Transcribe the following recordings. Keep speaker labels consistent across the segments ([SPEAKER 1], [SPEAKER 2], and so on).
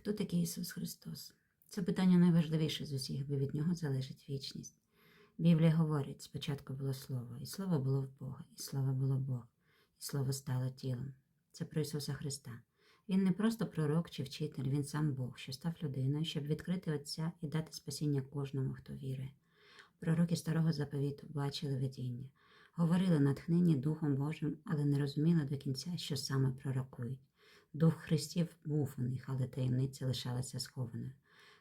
[SPEAKER 1] Хто такий Ісус Христос? Це питання найважливіше з усіх, бо від нього залежить вічність. Біблія говорить: спочатку було Слово, і Слово було в Бога, і Слово було Бог, і Слово стало тілом. Це про Ісуса Христа. Він не просто пророк чи вчитель, він сам Бог, що став людиною, щоб відкрити Отця і дати спасіння кожному, хто вірує. Пророки старого заповіту бачили видіння, говорили натхнені Духом Божим, але не розуміли до кінця, що саме пророкують. Дух Христів був у них, але таємниця лишалася схованою.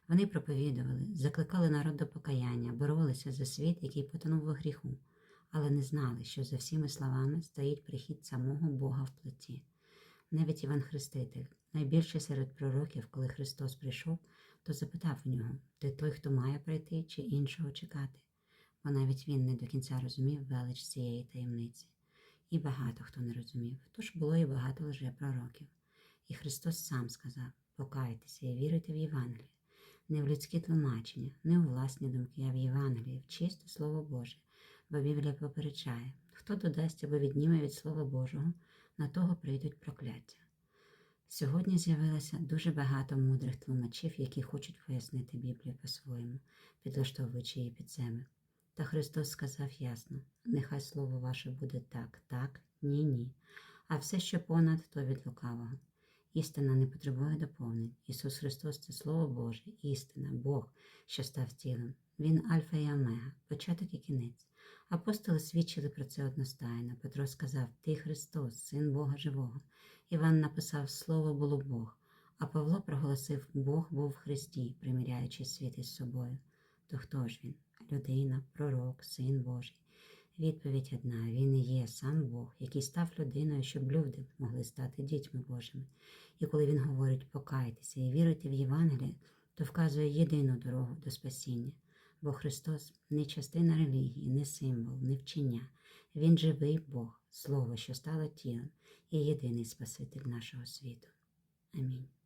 [SPEAKER 1] Вони проповідували, закликали народ до покаяння, боролися за світ, який потонув у гріху, але не знали, що за всіми словами стоїть прихід самого Бога в плоті. Навіть Іван Хреститель, найбільше серед пророків, коли Христос прийшов, то запитав у нього, ти той, хто має прийти, чи іншого чекати? Бо навіть він не до кінця розумів велич цієї таємниці. І багато хто не розумів, тож було і багато лжепророків. І Христос сам сказав: покайтеся і вірите в Євангеліє, не в людські тлумачення, не у власні думки, а в Євангеліє, в чисте Слово Боже, бо Біблія попереджає, хто додасть або відніме від Слова Божого, на того прийдуть прокляття. Сьогодні з'явилося дуже багато мудрих тлумачів, які хочуть пояснити Біблію по-своєму, підлаштовуючи її під себе. Та Христос сказав ясно: нехай слово ваше буде так, так, ні, ні, а все, що понад, то від лукавого. Істина не потребує доповнень. Ісус Христос це Слово Боже, істина, Бог, що став тілом. Він Альфа і Омега, початок і кінець. Апостоли свідчили про це одностайно. Петро сказав: Ти Христос, Син Бога Живого. Іван написав Слово було Бог, а Павло проголосив Бог був в Христі, приміряючи світ із собою. То хто ж він? Людина, пророк, син Божий. Відповідь одна: Він і є сам Бог, який став людиною, щоб люди могли стати дітьми Божими. І коли він говорить покайтеся і віруйте в Євангеліє, то вказує єдину дорогу до спасіння. Бо Христос не частина релігії, не символ, не вчення. Він живий Бог, Слово, що стало тілом, і єдиний Спаситель нашого світу. Амінь.